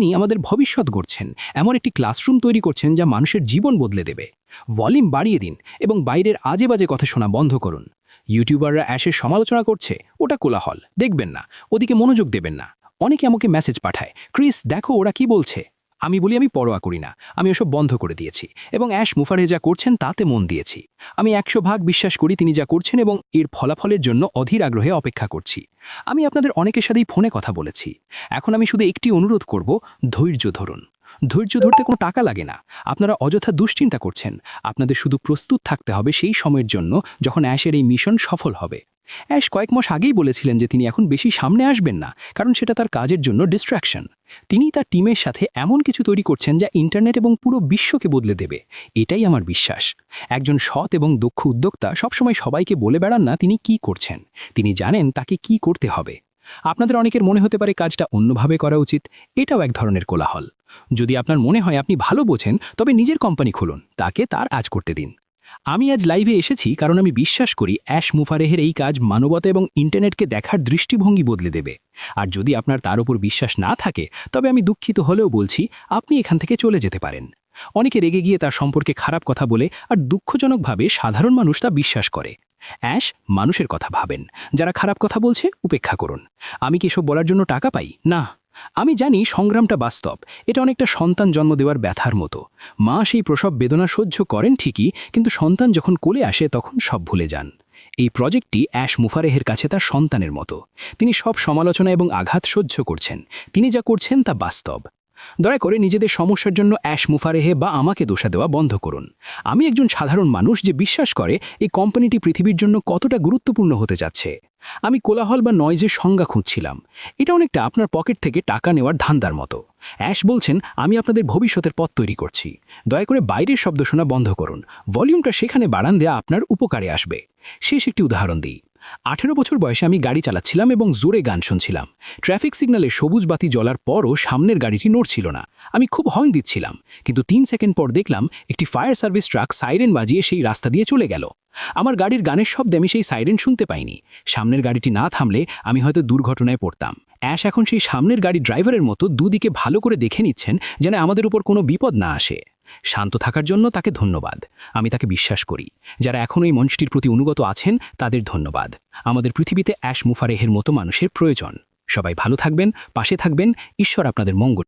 তিনি আমাদের ভবিষ্যৎ গড়ছেন। এমন একটি ক্লাসরুম তৈরি করছেন যা মানুষের জীবন বদলে দেবে। ভলিউম বাড়িয়ে দিন এবং বাইরের আজে বাজে কথা শোনা বন্ধ করুন। ইউটিউবাররা অ্যাশের সমালোচনা করছে, ওটা কোলাহল। দেখবেন না, ওদিকে মনোযোগ দেবেন না। অনেকে আমাকে মেসেজ পাঠায়, ক্রিস, দেখো ওরা কি বলছে। আমি বলি আমি পরোয়া করি না, আমি ওসব বন্ধ করে দিয়েছি এবং অ্যাশ মুফারে যা করছেন তাতে মন দিয়েছি। আমি একশো ভাগ বিশ্বাস করি তিনি যা করছেন এবং এর ফলাফলের জন্য অধীর আগ্রহে অপেক্ষা করছি। আমি আপনাদের অনেকের সাথেই ফোনে কথা বলেছি। এখন আমি শুধু একটি অনুরোধ করব, ধৈর্য ধরুন। ধৈর্য ধরতে কোনো টাকা লাগে না। আপনারা অযথা দুশ্চিন্তা করছেন। আপনাদের শুধু প্রস্তুত থাকতে হবে সেই সময়ের জন্য যখন অ্যাশের এই মিশন সফল হবে। অ্যাশ, কয়েক মাস আগেই বলেছিলেন যে তিনি এখন বেশি সামনে আসবেন না, কারণ সেটা তার কাজের জন্য ডিস্ট্র্যাকশন তিনি তার টিমের সাথে এমন কিছু তৈরি করছেন যা ইন্টারনেট এবং পুরো বিশ্বকে বদলে দেবে। এটাই আমার বিশ্বাস। একজন সৎ এবং দক্ষ উদ্যোক্তা সবসময় সবাইকে বলে বেড়ান না তিনি কি করছেন। তিনি জানেন তাকে কি করতে হবে। আপনাদের অনেকের মনে হতে পারে কাজটা অন্যভাবে করা উচিত, এটাও এক ধরনের কোলাহল। যদি আপনার মনে হয় আপনি ভালো বোঝেন, তবে নিজের কোম্পানি খুলুন, তাকে তার আজ করতে দিন। আমি আজ লাইভে এসেছি কারণ আমি বিশ্বাস করি অ্যাশ মুফারেহের এই কাজ মানবতা এবং ইন্টারনেটকে দেখার দৃষ্টিভঙ্গি বদলে দেবে। আর যদি আপনার তার উপর বিশ্বাস না থাকে, তবে আমি দুঃখিত হলেও বলছি, আপনি এখান থেকে চলে যেতে পারেন। অনেকে রেগে গিয়ে তার সম্পর্কে খারাপ কথা বলে আর দুঃখজনকভাবে সাধারণ মানুষ তা বিশ্বাস করে। অ্যাশ মানুষের কথা ভাবেন, যারা খারাপ কথা বলছে, উপেক্ষা করুন। আমি কি এসব বলার জন্য টাকা পাই? না। আমি জানি সংগ্রামটা বাস্তব। এটা অনেকটা সন্তান জন্ম দেওয়ার ব্যথার মতো। মা সেই প্রসব বেদনা সহ্য করেন ঠিকই, কিন্তু সন্তান যখন কোলে আসে তখন সব ভুলে যান। এই প্রজেক্টটি অ্যাশ মুফারেহের কাছে তার সন্তানের মতো। তিনি সব সমালোচনা এবং আঘাত সহ্য করছেন। তিনি যা করছেন তা বাস্তব। দয়া করে নিজেদের সমস্যার জন্য অ্যাশ মুফারেহে বা আমাকে দোষা দেওয়া বন্ধ করুন। আমি একজন সাধারণ মানুষ যে বিশ্বাস করে এই কোম্পানিটি পৃথিবীর জন্য কতটা গুরুত্বপূর্ণ হতে যাচ্ছে। আমি কোলাহল বা নয়জের সংজ্ঞা খুঁজছিলাম। এটা অনেকটা আপনার পকেট থেকে টাকা নেওয়ার ধান্দার মতো। অ্যাশ বলছেন, আমি আপনাদের ভবিষ্যতের পথ তৈরি করছি। দয়া করে বাইরের শব্দ শোনা বন্ধ করুন। ভলিউমটা সেখানে বাড়ান দেয়া আপনার উপকারে আসবে। শেষ একটি উদাহরণ দিই। আঠেরো বছর বয়সে আমি গাড়ি চালাচ্ছিলাম এবং জোরে গান শুনছিলাম। ট্রাফিক সিগন্যালে সবুজ বাতি জ্বলার পরও সামনের গাড়িটি নড়ছিল না। আমি খুব হর্ন দিচ্ছিলাম, কিন্তু তিন সেকেন্ড পর দেখলাম একটি ফায়ার সার্ভিস ট্রাক সাইরেন বাজিয়ে সেই রাস্তা দিয়ে চলে গেল। আমার গাড়ির গানের শব্দে আমি সেই সাইরেন শুনতে পাইনি। সামনের গাড়িটি না থামলে আমি হয়তো দুর্ঘটনায় পড়তাম। অ্যাশ এখন সেই সামনের গাড়ি ড্রাইভারের মতো দুদিকে ভালো করে দেখে নিচ্ছেন যেন আমাদের উপর কোনো বিপদ না আসে। শান্ত থাকার জন্য তাকে ধন্যবাদ। আমি তাকে বিশ্বাস করি। যারা এখনও এই মঞ্চটির প্রতি অনুগত আছেন, তাদের ধন্যবাদ। আমাদের পৃথিবীতে অ্যাশ মুফারেহের মতো মানুষের প্রয়োজন। সবাই ভালো থাকবেন, পাশে থাকবেন। ঈশ্বর আপনাদের মঙ্গল